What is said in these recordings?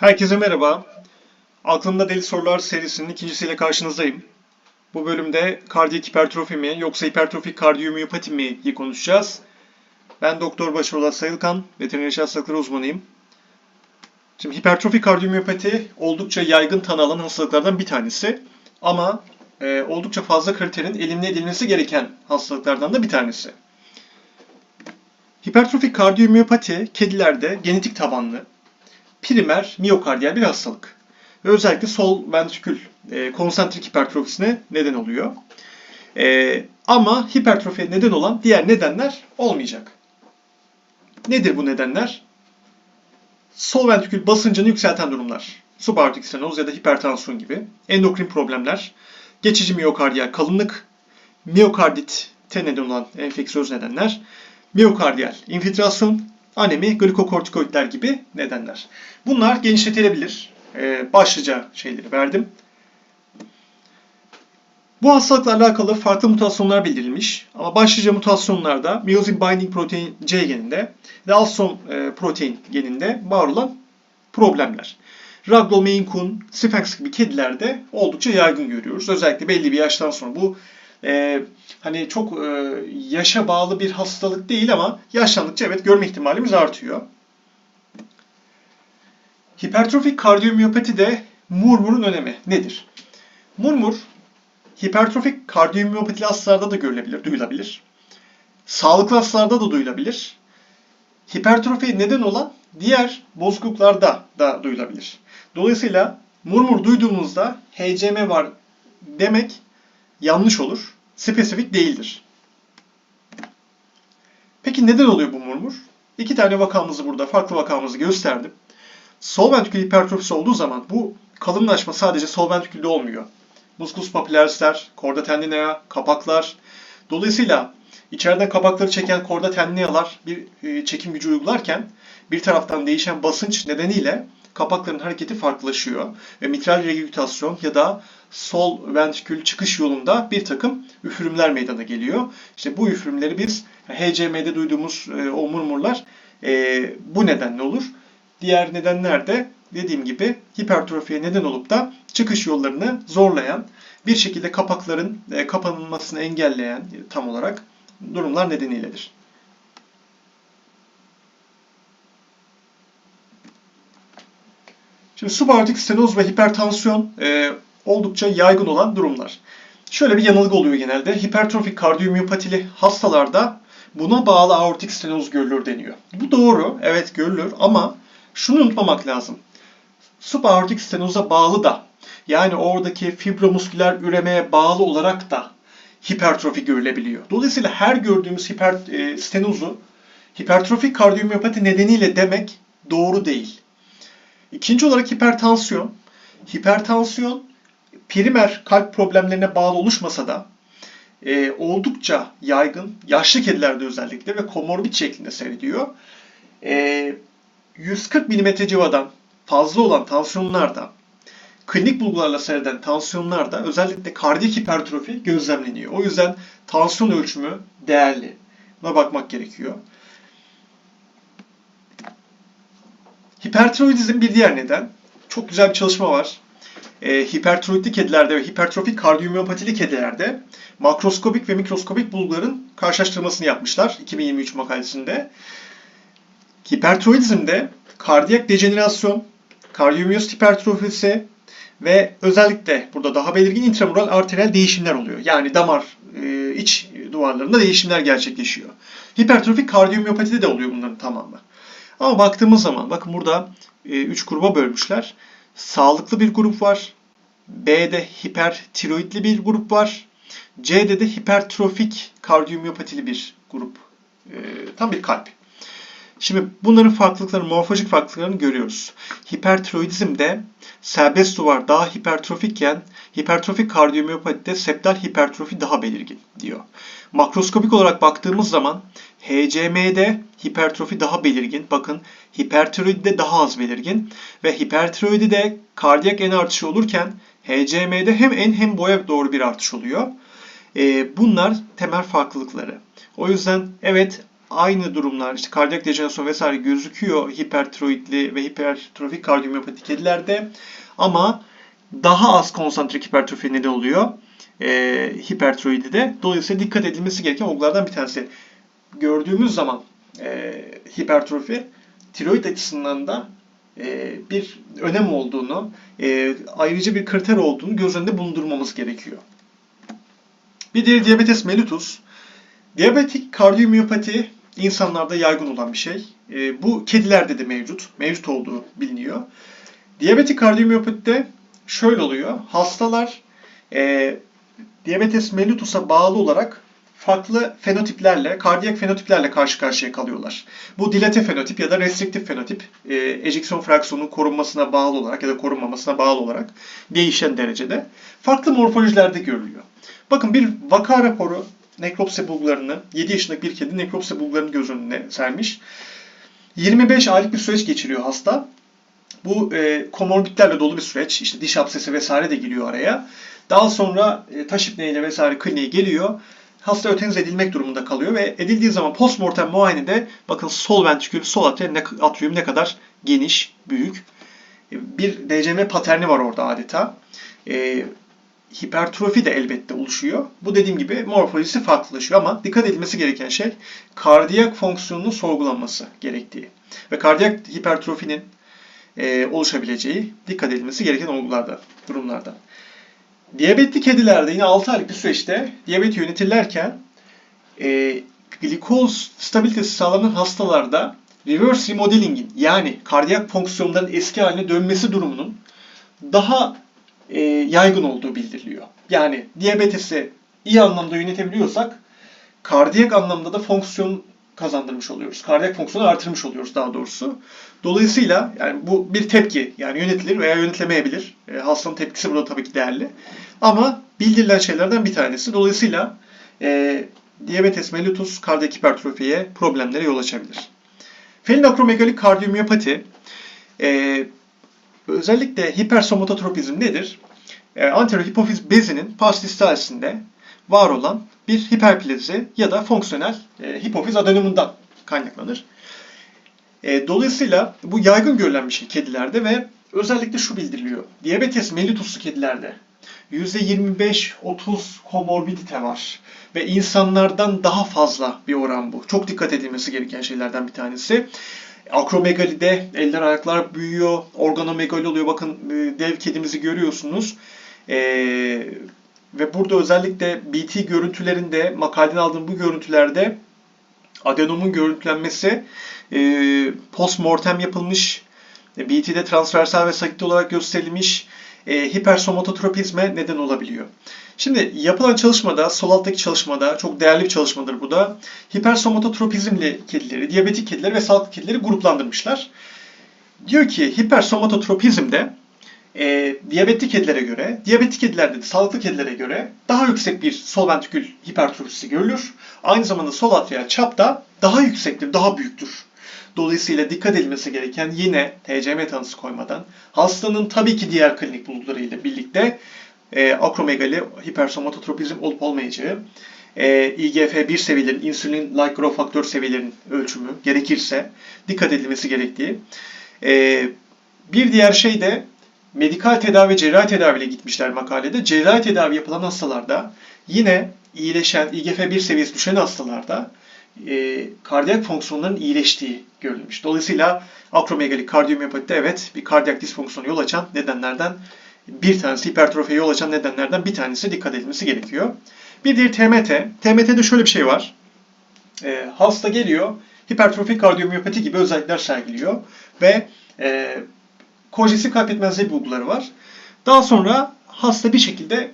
Herkese merhaba. Aklımda Deli Sorular serisinin ikincisiyle karşınızdayım. Bu bölümde kardiyak hipertrofi mi yoksa hipertrofik kardiyomiyopati mi'yi konuşacağız. Ben Doktor Başarılı Sayılkan, veteriner hastalıkları uzmanıyım. Şimdi hipertrofik kardiyomiyopati oldukça yaygın tanı alan hastalıklardan bir tanesi. Ama e, oldukça fazla kriterin elimine edilmesi gereken hastalıklardan da bir tanesi. Hipertrofik kardiyomiyopati kedilerde genetik tabanlı, primer miyokardiyal bir hastalık. Ve özellikle sol ventrikül e, konsantrik hipertrofisine neden oluyor. E, ama hipertrofiye neden olan diğer nedenler olmayacak. Nedir bu nedenler? Sol ventrikül basıncını yükselten durumlar. Subaortik stenoz ya da hipertansiyon gibi. Endokrin problemler. Geçici miyokardiyal kalınlık. Miyokardite neden olan enfeksiyöz nedenler. Miyokardiyal infiltrasyon, anemi, glikokortikoidler gibi nedenler. Bunlar genişletilebilir. Ee, başlıca şeyleri verdim. Bu hastalıkla alakalı farklı mutasyonlar bildirilmiş. Ama başlıca mutasyonlarda myosin binding protein C geninde ve alstom e, protein geninde var olan problemler. Ragdoll, Maine Coon, Sphinx gibi kedilerde oldukça yaygın görüyoruz. Özellikle belli bir yaştan sonra bu e, hani çok e, yaşa bağlı bir hastalık değil ama yaşlandıkça evet görme ihtimalimiz artıyor. Hipertrofik kardiyomiyopatide murmurun önemi nedir? Murmur hipertrofik kardiyomiyopatili hastalarda da görülebilir, duyulabilir. Sağlıklı hastalarda da duyulabilir. Hipertrofiye neden olan diğer bozukluklarda da duyulabilir. Dolayısıyla murmur duyduğumuzda HCM var demek yanlış olur. Spesifik değildir. Peki neden oluyor bu murmur? İki tane vakamızı burada, farklı vakamızı gösterdim. Sol ventrikül hipertrofisi olduğu zaman bu kalınlaşma sadece sol ventrikülde olmuyor. Musculus papillarisler, chorda tendinea, kapaklar. Dolayısıyla içeriden kapakları çeken chorda tendinealar bir e, çekim gücü uygularken bir taraftan değişen basınç nedeniyle kapakların hareketi farklılaşıyor ve mitral regülasyon ya da sol ventrikül çıkış yolunda bir takım üfürümler meydana geliyor. İşte bu üfürümleri biz HCM'de duyduğumuz e, o murmurlar e, bu nedenle olur. Diğer nedenler de dediğim gibi hipertrofiye neden olup da çıkış yollarını zorlayan, bir şekilde kapakların e, kapanılmasını engelleyen tam olarak durumlar nedeniyledir. Şimdi subaortik stenoz ve hipertansiyon e, oldukça yaygın olan durumlar. Şöyle bir yanılgı oluyor genelde. Hipertrofik kardiyomiyopatili hastalarda buna bağlı aortik stenoz görülür deniyor. Bu doğru, evet görülür ama şunu unutmamak lazım. Subaortik stenoza bağlı da yani oradaki fibromusküler üremeye bağlı olarak da hipertrofi görülebiliyor. Dolayısıyla her gördüğümüz hiper, e, stenozu hipertrofik kardiyomiyopati nedeniyle demek doğru değil. İkinci olarak hipertansiyon. Hipertansiyon primer kalp problemlerine bağlı oluşmasa da e, oldukça yaygın, yaşlı kedilerde özellikle ve komorbid şeklinde seyrediyor. E, 140 mm civadan fazla olan tansiyonlarda, klinik bulgularla seyreden tansiyonlarda özellikle kardiyak hipertrofi gözlemleniyor. O yüzden tansiyon ölçümü değerli. Buna bakmak gerekiyor. Hipertiroidizm bir diğer neden. Çok güzel bir çalışma var. E, hipertiroidli kedilerde ve hipertrofik kardiyomiyopatili kedilerde makroskopik ve mikroskopik bulguların karşılaştırmasını yapmışlar 2023 makalesinde. Hipertiroidizmde kardiyak dejenerasyon, kardiyomiyos hipertrofisi ve özellikle burada daha belirgin intramural arteriyel değişimler oluyor. Yani damar e, iç duvarlarında değişimler gerçekleşiyor. Hipertrofik kardiyomiyopatide de oluyor bunların tamamı. Ama baktığımız zaman bakın burada 3 e, gruba bölmüşler. Sağlıklı bir grup var. B'de hipertiroidli bir grup var. C'de de hipertrofik kardiyomiyopatili bir grup. E, tam bir kalp. Şimdi bunların farklılıklarını, morfolojik farklılıklarını görüyoruz. Hipertiroidizmde serbest duvar daha hipertrofikken hipertrofik kardiyomiyopatide septal hipertrofi daha belirgin diyor. Makroskopik olarak baktığımız zaman HCM'de hipertrofi daha belirgin. Bakın hipertiroidde daha az belirgin ve hipertiroidide kardiyak en artışı olurken HCM'de hem en hem boya doğru bir artış oluyor. Bunlar temel farklılıkları. O yüzden evet aynı durumlar işte kardiyak dejenerasyon vesaire gözüküyor hipertiroidli ve hipertrofik kardiyomiyopati kedilerde ama daha az konsantrik hipertrofi neden oluyor e, hipertiroidide. Dolayısıyla dikkat edilmesi gereken olgulardan bir tanesi. Gördüğümüz zaman e, hipertrofi tiroid açısından da e, bir önem olduğunu, e, ayrıca bir kriter olduğunu göz önünde bulundurmamız gerekiyor. Bir diğeri diabetes mellitus. Diyabetik kardiyomiyopati insanlarda yaygın olan bir şey. E, bu kedilerde de mevcut. Mevcut olduğu biliniyor. Diyabetik kardiyomiyopatide şöyle oluyor. Hastalar e, diabetes mellitus'a bağlı olarak farklı fenotiplerle, kardiyak fenotiplerle karşı karşıya kalıyorlar. Bu dilate fenotip ya da restriktif fenotip, e, ejeksiyon fraksiyonunun korunmasına bağlı olarak ya da korunmamasına bağlı olarak değişen derecede farklı morfolojilerde görülüyor. Bakın bir vaka raporu nekropsi bulgularını, 7 yaşındaki bir kedi nekropsi bulgularını göz önüne sermiş. 25 aylık bir süreç geçiriyor hasta. Bu e, komorbidlerle dolu bir süreç. İşte diş absesi vesaire de giriyor araya. Daha sonra e, taş ipneyle vesaire kliniğe geliyor. Hasta öteniz edilmek durumunda kalıyor ve edildiği zaman postmortem muayenede bakın sol ventrikül, sol atrium ne, atrium ne kadar geniş, büyük. E, bir DCM paterni var orada adeta. E, hipertrofi de elbette oluşuyor. Bu dediğim gibi morfolojisi farklılaşıyor ama dikkat edilmesi gereken şey kardiyak fonksiyonunun sorgulanması gerektiği. Ve kardiyak hipertrofinin e, oluşabileceği dikkat edilmesi gereken olgulardan, durumlardan. Diyabetli kedilerde yine 6 aylık bir süreçte diyabet yönetilirken e, glikoz stabilitesi sağlanan hastalarda reverse remodeling'in yani kardiyak fonksiyonların eski haline dönmesi durumunun daha e, yaygın olduğu bildiriliyor. Yani diyabetesi iyi anlamda yönetebiliyorsak kardiyak anlamda da fonksiyon kazandırmış oluyoruz. Kardiyak fonksiyonu artırmış oluyoruz daha doğrusu. Dolayısıyla yani bu bir tepki. Yani yönetilir veya yönetilemeyebilir. E, hastanın tepkisi burada tabii ki değerli. Ama bildirilen şeylerden bir tanesi. Dolayısıyla e, diabetes mellitus kardiyak hipertrofiye problemlere yol açabilir. Felin akromegalik kardiyomiyopati e, özellikle hipersomatotropizm nedir? E, anterior hipofiz bezinin pars distalisinde var olan bir hiperplezi ya da fonksiyonel e, hipofiz adenomundan kaynaklanır. E, dolayısıyla bu yaygın görülen bir şey kedilerde ve özellikle şu bildiriliyor. Diabetes mellituslu kedilerde %25-30 komorbidite var. Ve insanlardan daha fazla bir oran bu. Çok dikkat edilmesi gereken şeylerden bir tanesi. Akromegalide eller ayaklar büyüyor, organomegali oluyor. Bakın e, dev kedimizi görüyorsunuz. Ee, ve burada özellikle BT görüntülerinde, makaleden aldığım bu görüntülerde adenomun görüntülenmesi e, post-mortem yapılmış, e, BT'de transversal ve sakit olarak gösterilmiş e, hipersomatotropizme neden olabiliyor. Şimdi yapılan çalışmada, sol alttaki çalışmada, çok değerli bir çalışmadır bu da, hipersomatotropizmli kedileri, diyabetik kedileri ve sağlıklı kedileri gruplandırmışlar. Diyor ki hipersomatotropizmde e, diyabetli kedilere göre, diyabetli kedilerde de sağlıklı kedilere göre daha yüksek bir sol ventrikül hipertrofisi görülür. Aynı zamanda sol atrial çap da daha yüksektir, daha büyüktür. Dolayısıyla dikkat edilmesi gereken yine TCM tanısı koymadan hastanın tabii ki diğer klinik bulgularıyla birlikte e, akromegali, hipersomatotropizm olup olmayacağı, e, IGF-1 seviyelerin, insülin-like growth faktör seviyelerinin ölçümü gerekirse dikkat edilmesi gerektiği. E, bir diğer şey de medikal tedavi, cerrahi tedaviyle gitmişler makalede. Cerrahi tedavi yapılan hastalarda yine iyileşen, IGF-1 seviyesi düşen hastalarda e, kardiyak fonksiyonların iyileştiği görülmüş. Dolayısıyla akromegalik kardiyomiyopatide evet bir kardiyak disfonksiyonu yol açan nedenlerden bir tanesi, hipertrofiye yol açan nedenlerden bir tanesi dikkat edilmesi gerekiyor. Bir diğer TMT. TMT'de şöyle bir şey var. E, hasta geliyor, hipertrofik kardiyomiyopati gibi özellikler sergiliyor ve e, konjestif kalp yetmezliği bulguları var. Daha sonra hasta bir şekilde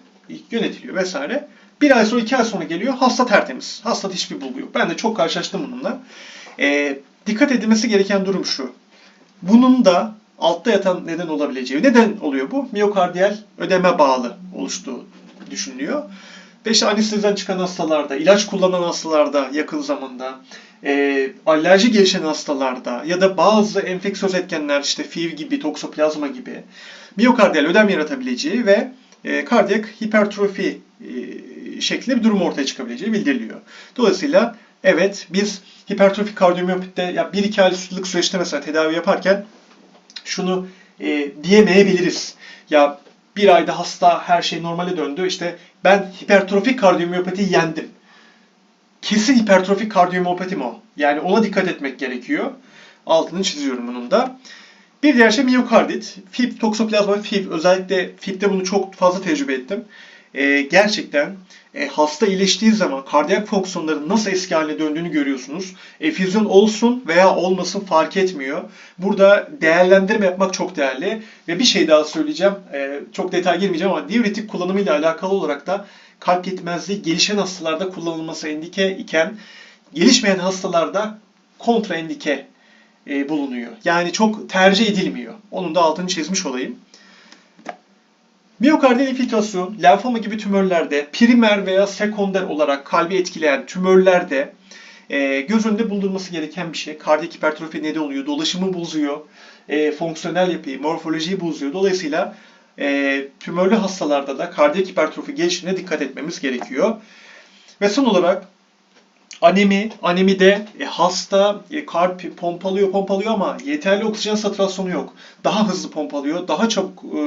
yönetiliyor vesaire. Bir ay sonra, iki ay sonra geliyor. Hasta tertemiz. Hasta hiçbir bulgu yok. Ben de çok karşılaştım bununla. E, dikkat edilmesi gereken durum şu. Bunun da altta yatan neden olabileceği. Neden oluyor bu? Miyokardiyal ödeme bağlı oluştuğu düşünülüyor. Ve işte anesteziden çıkan hastalarda, ilaç kullanan hastalarda yakın zamanda, e, alerji gelişen hastalarda ya da bazı enfeksiyöz etkenler işte FIV gibi, toksoplazma gibi miyokardiyal ödem yaratabileceği ve e, kardiyak hipertrofi e, şeklinde bir durum ortaya çıkabileceği bildiriliyor. Dolayısıyla Evet, biz hipertrofik kardiyomiyopatide ya 1-2 aylık süreçte mesela tedavi yaparken şunu e, diyemeyebiliriz. Ya bir ayda hasta her şey normale döndü. İşte ben hipertrofik kardiyomiyopatiyi yendim. Kesin hipertrofik kardiyomiyopati mi o? Yani ona dikkat etmek gerekiyor. Altını çiziyorum bunun da. Bir diğer şey miyokardit. Fib, toksoplazma fib. Özellikle fibde bunu çok fazla tecrübe ettim. Ee, gerçekten e, hasta iyileştiği zaman kardiyak fonksiyonların nasıl eski haline döndüğünü görüyorsunuz. Efüzyon olsun veya olmasın fark etmiyor. Burada değerlendirme yapmak çok değerli. Ve bir şey daha söyleyeceğim. Ee, çok detay girmeyeceğim ama diüretik kullanımıyla alakalı olarak da kalp yetmezliği gelişen hastalarda kullanılması endike iken gelişmeyen hastalarda kontraendike e, bulunuyor. Yani çok tercih edilmiyor. Onun da altını çizmiş olayım. Miyokardiyal infiltrasyon, lenfoma gibi tümörlerde, primer veya sekonder olarak kalbi etkileyen tümörlerde e, göz önünde bulundurulması gereken bir şey. Kardiyak hipertrofi neden oluyor? Dolaşımı bozuyor, e, fonksiyonel yapıyı, morfolojiyi bozuyor. Dolayısıyla e, tümörlü hastalarda da kardiyak hipertrofi gelişimine dikkat etmemiz gerekiyor. Ve son olarak Anemi, anemide e, hasta e, kalp pompalıyor pompalıyor ama yeterli oksijen satürasyonu yok. Daha hızlı pompalıyor, daha çabuk e,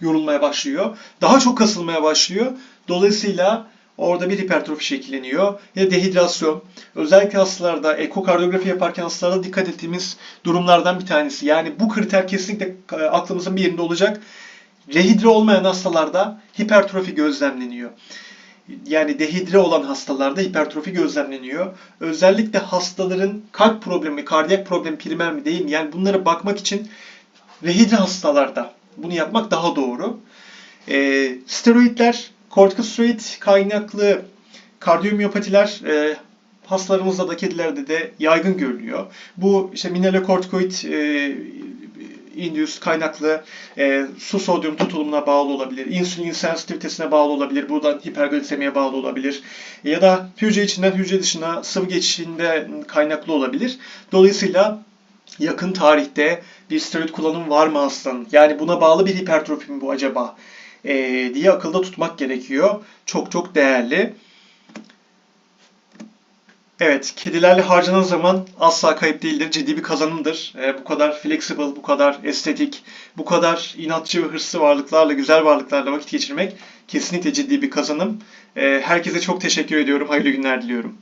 yorulmaya başlıyor, daha çok kasılmaya başlıyor. Dolayısıyla orada bir hipertrofi şekilleniyor. Ya dehidrasyon. Özellikle hastalarda ekokardiyografi yaparken hastalarda dikkat ettiğimiz durumlardan bir tanesi. Yani bu kriter kesinlikle e, aklımızın bir yerinde olacak. Rehidre olmayan hastalarda hipertrofi gözlemleniyor yani dehidre olan hastalarda hipertrofi gözlemleniyor. Özellikle hastaların kalp problemi, kardiyak problemi primer mi değil mi? Yani bunlara bakmak için rehidre hastalarda bunu yapmak daha doğru. E, steroidler, kortikosteroid kaynaklı kardiyomiyopatiler e, hastalarımızda da kedilerde de yaygın görülüyor. Bu işte mineralokortikoid e, induced kaynaklı e, su sodyum tutulumuna bağlı olabilir. İnsülin sensitivitesine bağlı olabilir. Buradan hiperglisemiye bağlı olabilir. Ya da hücre içinden hücre dışına sıvı geçişinde kaynaklı olabilir. Dolayısıyla yakın tarihte bir steroid kullanımı var mı hastanın? Yani buna bağlı bir hipertrofi mi bu acaba? E, diye akılda tutmak gerekiyor. Çok çok değerli. Evet, kedilerle harcanan zaman asla kayıp değildir, ciddi bir kazanımdır. Ee, bu kadar flexible, bu kadar estetik, bu kadar inatçı ve hırslı varlıklarla, güzel varlıklarla vakit geçirmek kesinlikle ciddi bir kazanım. Ee, herkese çok teşekkür ediyorum, hayırlı günler diliyorum.